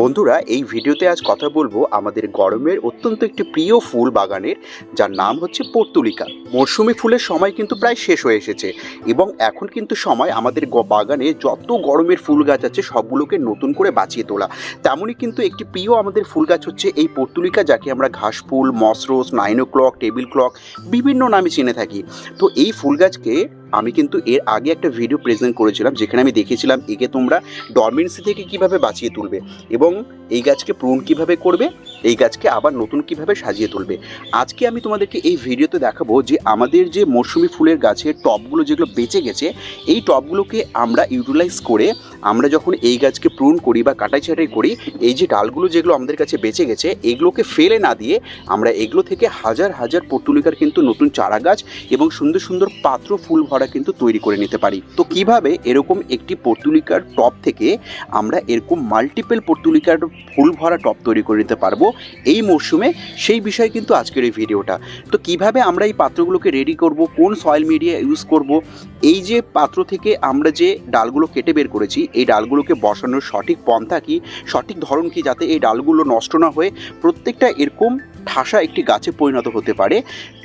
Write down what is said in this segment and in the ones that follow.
বন্ধুরা, এই ভিডিওতে আজ কথা বলব আমাদের গরমের অত্যন্ত একটি প্রিয় ফুল বাগানের, যার নাম হচ্ছে পর্তুলিকা। মরশুমি ফুলের সময় কিন্তু প্রায় শেষ হয়ে এসেছে এবং এখন কিন্তু সময় আমাদের বাগানে যত গরমের ফুল গাছ আছে সবগুলোকে নতুন করে বাঁচিয়ে তোলা। তেমনই কিন্তু একটি প্রিয় আমাদের ফুল গাছ হচ্ছে এই পর্তুলিকা, যাকে আমরা ঘাস ফুল, মসরোস, নাইনো ক্লক, টেবিল ক্লক, বিভিন্ন নামে চিনে থাকি। তো এই ফুল গাছকে আমি কিন্তু এর আগে একটা ভিডিও প্রেজেন্ট করেছিলাম, যেখানে আমি দেখেছিলাম একে তোমরা ডরমেন্সি থেকে কীভাবে বাঁচিয়ে তুলবে এবং এই গাছকে প্রুন কীভাবে করবে। এই গাছকে আবার নতুন কীভাবে সাজিয়ে তুলবে? আজকে আমি তোমাদেরকে এই ভিডিওতে দেখাবো যে আমাদের যে মৌসুমি ফুলের গাছের টবগুলো যেগুলো বেঁচে গেছে, এই টবগুলোকে আমরা ইউটিলাইজ করে আমরা যখন এই গাছকে প্রুন করি বা কাটাই ছাটাই করি, এই যে ডালগুলো যেগুলো আমাদের কাছে বেঁচে গেছে, এগুলোকে ফেলে না দিয়ে আমরা এগুলো থেকে হাজার হাজার পর্তুলিকার কিন্তু নতুন চারা গাছ এবং সুন্দর সুন্দর পাত্র ফুল ভরা কিন্তু তৈরি করে নিতে পারি। তো কীভাবে এরকম একটি পর্তুলিকার টপ থেকে আমরা এরকম মাল্টিপল পর্তুলিকার ফুল ভরা টপ তৈরি করে নিতে পারব? এই মরশুমে, সেই বিষয়ে কিন্তু আজকের এই ভিডিওটা। তো কীভাবে আমরা এই পাত্রগুলোকে রেডি করব, কোন সয়েল মিডিয়া ইউজ করব, এই যে পাত্র থেকে আমরা যে ডালগুলো কেটে বের করেছি, এই ডালগুলোকে বসানোর সঠিক পন্থা কি, সঠিক ধরন কি যাতে এই ডালগুলো নষ্ট না হয়ে প্রত্যেকটা এরকম ঠাসা একটি গাছে পরিণত হতে পারে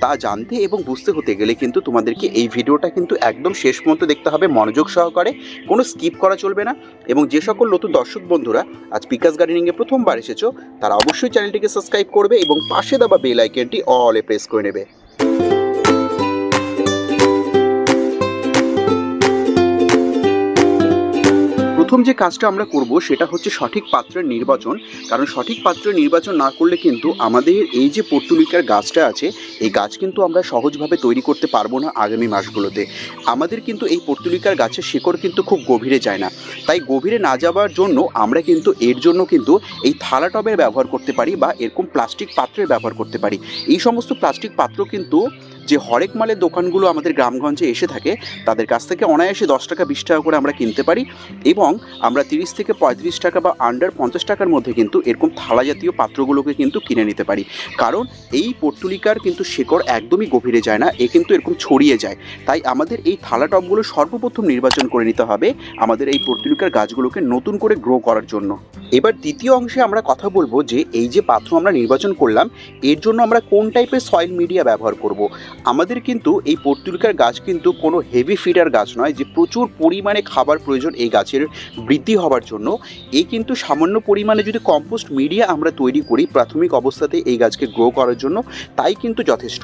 তা জানতে এবং বুঝতে হতে গেলে কিন্তু তোমাদেরকে এই ভিডিওটা কিন্তু একদম শেষ পর্যন্ত দেখতে হবে, মনোযোগ সহকারে। কোনো স্কিপ করা চলবে না এবং যে সকল নতুন দর্শক বন্ধুরা আজ পিকাস গার্ডেনিংয়ে প্রথমবার এসেছ, তারা অবশ্যই চ্যানেলটিকে সাবস্ক্রাইব করবে এবং পাশে দেওয়া বেল আইকনটি অলে প্রেস করে নেবে। প্রথম যে কাজটা আমরা করব সেটা হচ্ছে সঠিক পাত্রের নির্বাচন। কারণ সঠিক পাত্রের নির্বাচন না করলে কিন্তু আমাদের এই যে পর্তুলিকার গাছটা আছে, এই গাছ কিন্তু আমরা সহজভাবে তৈরি করতে পারব না আগামী মাসগুলোতে। আমাদের কিন্তু এই পর্তুলিকার গাছের শিকড় কিন্তু খুব গভীরে যায় না। তাই গভীরে না যাওয়ার জন্য আমরা কিন্তু এর জন্য কিন্তু এই থালা টবের ব্যবহার করতে পারি বা এরকম প্লাস্টিক পাত্রের ব্যবহার করতে পারি। এই সমস্ত প্লাস্টিক পাত্র কিন্তু যে হরেক মালের দোকানগুলো আমাদের গ্রামগঞ্জে এসে থাকে, তাদের কাছ থেকে অনায়াসে দশ টাকা, বিশ টাকা করে আমরা কিনতে পারি এবং আমরা তিরিশ থেকে পঁয়ত্রিশ টাকা বা আন্ডার পঞ্চাশ টাকার মধ্যে কিন্তু এরকম থালা জাতীয় পাত্রগুলোকে কিন্তু কিনে নিতে পারি। কারণ এই পর্তুলিকার কিন্তু শেকড় একদমই গভীরে যায় না, এ কিন্তু এরকম ছড়িয়ে যায়। তাই আমাদের এই থালা টবগুলো সর্বপ্রথম নির্বাচন করে নিতে হবে আমাদের এই পর্তুলিকার গাছগুলোকে নতুন করে গ্রো করার জন্য। এবার দ্বিতীয় অংশে আমরা কথা বলব যে, এই যে পাত্র আমরা নির্বাচন করলাম, এর জন্য আমরা কোন টাইপের সয়েল মিডিয়া ব্যবহার করব। আমাদের কিন্তু এই পর্তুলিকার গাছ কিন্তু কোনো হেভি ফিডার গাছ নয় যে প্রচুর পরিমাণে খাবার প্রয়োজন এই গাছের বৃদ্ধি হবার জন্য। এই কিন্তু সামান্য পরিমাণে যদি কম্পোস্ট মিডিয়া আমরা তৈরি করি প্রাথমিক অবস্থাতে এই গাছকে গ্রো করার জন্য, তাই কিন্তু যথেষ্ট।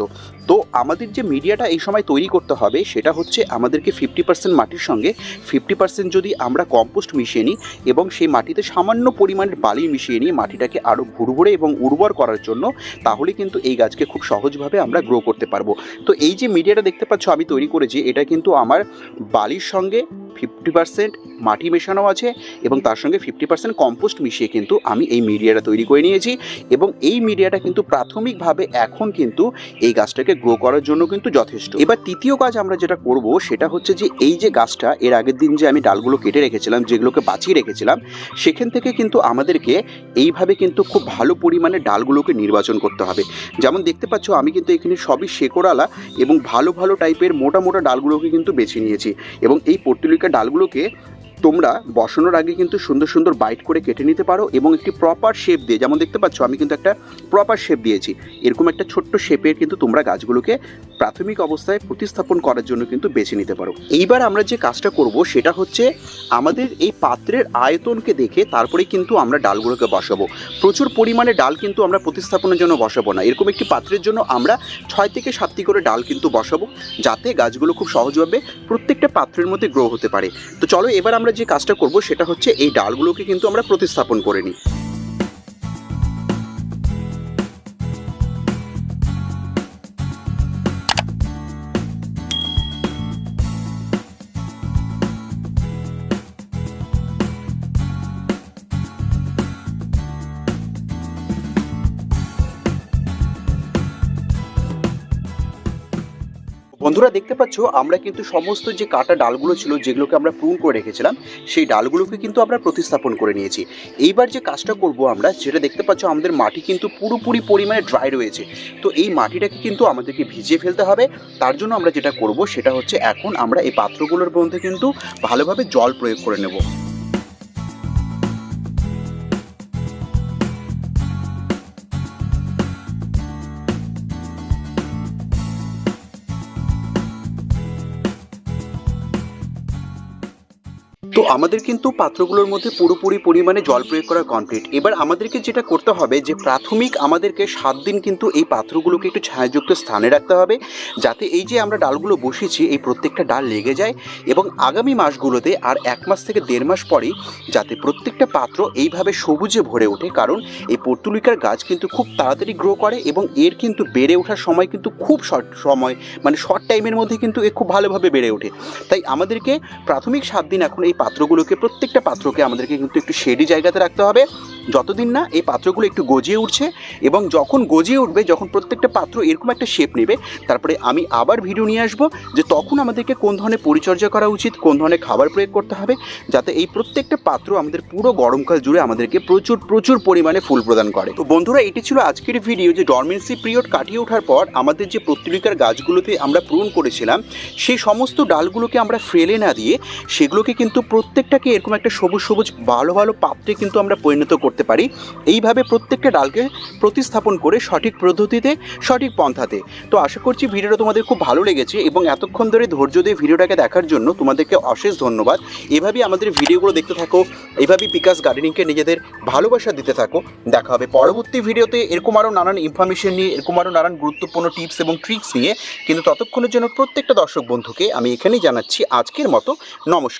তো আমাদের যে মিডিয়াটা এই সময় তৈরি করতে হবে সেটা হচ্ছে আমাদেরকে ফিফটি পার্সেন্ট মাটির সঙ্গে ফিফটি পার্সেন্ট যদি আমরা কম্পোস্ট মিশিয়ে নিই এবং সেই মাটিতে সামান্য পরিমাণের বালি মিশিয়ে নিয়ে মাটিটাকে আরও ভুরভুরে এবং উর্বর করার জন্য, তাহলে কিন্তু এই গাছকে খুব সহজভাবে আমরা গ্রো করতে পারব। তো এই যে মিডিয়াটা দেখতে পাচ্ছ আমি তৈরি করেছি এটা কিন্তু আমার বালির সঙ্গে ফিফটি পার্সেন্ট মাটি মেশানো আছে এবং তার সঙ্গে ফিফটি পার্সেন্ট কম্পোস্ট মিশিয়ে কিন্তু আমি এই মিডিয়াটা তৈরি করে নিয়েছি এবং এই মিডিয়াটা কিন্তু প্রাথমিকভাবে এখন কিন্তু এই গাছটাকে গ্রো করার জন্য কিন্তু যথেষ্ট। এবার তৃতীয় কাজ আমরা যেটা করব সেটা হচ্ছে যে এই যে গাছটা, এর আগের দিন যে আমি ডালগুলো কেটে রেখেছিলাম, যেগুলোকে বাঁচিয়ে রেখেছিলাম, সেখান থেকে কিন্তু আমাদেরকে এইভাবে কিন্তু খুব ভালো পরিমাণে ডালগুলোকে নির্বাচন করতে হবে। যেমন দেখতে পাচ্ছ, আমি কিন্তু এখানে সবই শেকড়ালা এবং ভালো ভালো টাইপের মোটা মোটা ডালগুলোকে কিন্তু বেছে নিয়েছি এবং এই পর্তুলিকা ডালগুলোকে তোমরা বসানোর আগে কিন্তু সুন্দর সুন্দর বাইট করে কেটে নিতে পারো এবং একটি প্রপার শেপ দিয়ে, যেমন দেখতে পাচ্ছ, আমি কিন্তু একটা প্রপার শেপ দিয়েছি। এরকম একটা ছোট্ট শেপের কিন্তু তোমরা গাছগুলোকে প্রাথমিক অবস্থায় প্রতিস্থাপন করার জন্য কিন্তু বেছে নিতে পারো। এইবার আমরা যে কাজটা করব, সেটা হচ্ছে আমাদের এই পাত্রের আয়তনকে দেখে তারপরে কিন্তু আমরা ডালগুলোকে বসাবো। প্রচুর পরিমাণে ডাল কিন্তু আমরা প্রতিস্থাপনের জন্য বসাবো না। এরকম একটি পাত্রের জন্য আমরা ছয় থেকে সাতটি করে ডাল কিন্তু বসাবো, যাতে গাছগুলো খুব সহজভাবে প্রত্যেকটা পাত্রের মধ্যে গ্রো হতে পারে। তো চলো এবার আমরা যে কাজটা করব সেটা হচ্ছে এই ডালগুলোকে কিন্তু আমরা প্রতিস্থাপন করে নিই। বন্ধুরা দেখতে পাচ্ছ, আমরা কিন্তু সমস্ত যে কাটা ডালগুলো ছিল, যেগুলোকে আমরা প্রুন করে রেখেছিলাম, সেই ডালগুলোকে কিন্তু আমরা প্রতিস্থাপন করে নিয়েছি। এইবার যে কাজটা করব আমরা যেটা দেখতে পাচ্ছ, আমাদের মাটি কিন্তু পুরোপুরি পরিমাণে ড্রাই রয়েছে। তো এই মাটিটাকে কিন্তু আমাদেরকে ভিজিয়ে ফেলতে হবে। তার জন্য আমরা যেটা করব, সেটা হচ্ছে এখন আমরা এই পাত্রগুলোর মধ্যে কিন্তু ভালোভাবে জল প্রয়োগ করে নেব। আমাদের কিন্তু পাত্রগুলোর মধ্যে পুরোপুরি পরিমাণে জল প্রয়োগ করা কমপ্লিট এবার আমাদেরকে যেটা করতে হবে যে প্রাথমিক আমাদেরকে সাত দিন কিন্তু এই পাত্রগুলোকে একটু ছায়াযুক্ত স্থানে রাখতে হবে, যাতে এই যে আমরা ডালগুলো বসিয়েছি, এই প্রত্যেকটা ডাল লেগে যায় এবং আগামী মাসগুলোতে আর এক মাস থেকে দেড় মাস পরেই যাতে প্রত্যেকটা পাত্র এইভাবে সবুজে ভরে ওঠে, কারণ এই পর্তুলিকার গাছ কিন্তু খুব তাড়াতাড়ি গ্রো করে এবং এর কিন্তু বেড়ে ওঠার সময় কিন্তু খুব শর্ট সময় মানে শর্ট টাইমের মধ্যে কিন্তু এ খুব ভালোভাবে বেড়ে ওঠে। তাই আমাদেরকে প্রাথমিক সাত দিন এখন এই পাত্রগুলোকে, প্রত্যেকটা পাত্রকে আমাদেরকে কিন্তু একটু শেডি জায়গাতে রাখতে হবে। যতদিন না এই পাত্রগুলো একটু গজিয়ে উঠছে এবং যখন গজিয়ে উঠবে, যখন প্রত্যেকটা পাত্র এরকম একটা শেপ নেবে, তারপরে আমি আবার ভিডিও নিয়ে আসব যে তখন আমাদেরকে কোন ধরনের পরিচর্যা করা উচিত, কোন ধরনের খাবার প্রয়োগ করতে হবে, যাতে এই প্রত্যেকটা পাত্র আমাদের পুরো গরমকাল জুড়ে আমাদেরকে প্রচুর প্রচুর পরিমাণে ফুল প্রদান করে। তো বন্ধুরা, এটি ছিল আজকের ভিডিও যে ডরমেন্সি পিরিয়ড কাটিয়ে ওঠার পর আমাদের যে পত্রিকার গাছগুলোতে আমরা পূরণ করেছিলাম, সেই সমস্ত ডালগুলোকে আমরা ফেলে না দিয়ে সেগুলোকে কিন্তু প্রত্যেকটাকে এরকম একটা সবুজ সবুজ ভালো ভালো পাত্রে কিন্তু আমরা পরিণত করতে পারি। এইভাবে প্রত্যেকটা ডালকে প্রতিস্থাপন করে সঠিক পদ্ধতিতে, সঠিক পন্থাতে। তো আশা করছি ভিডিওটা তোমাদের খুব ভালো লেগেছে এবং এতক্ষণ ধরে ধৈর্য দিয়ে ভিডিওটাকে দেখার জন্য তোমাদেরকে অশেষ ধন্যবাদ। এভাবেই আমাদের ভিডিওগুলো দেখতে থাকো, এভাবেই পিকাস গার্ডেনিংকে নিজেদের ভালোবাসা দিতে থাকো। দেখা হবে পরবর্তী ভিডিওতে এরকম আরও নানান ইনফরমেশন নিয়ে, এরকম আরও নানান গুরুত্বপূর্ণ টিপস এবং ট্রিক্স নিয়ে। কিন্তু ততক্ষণের জন্য প্রত্যেকটা দর্শক বন্ধুকে আমি এখানেই জানাচ্ছি আজকের মতো। নমস্কার।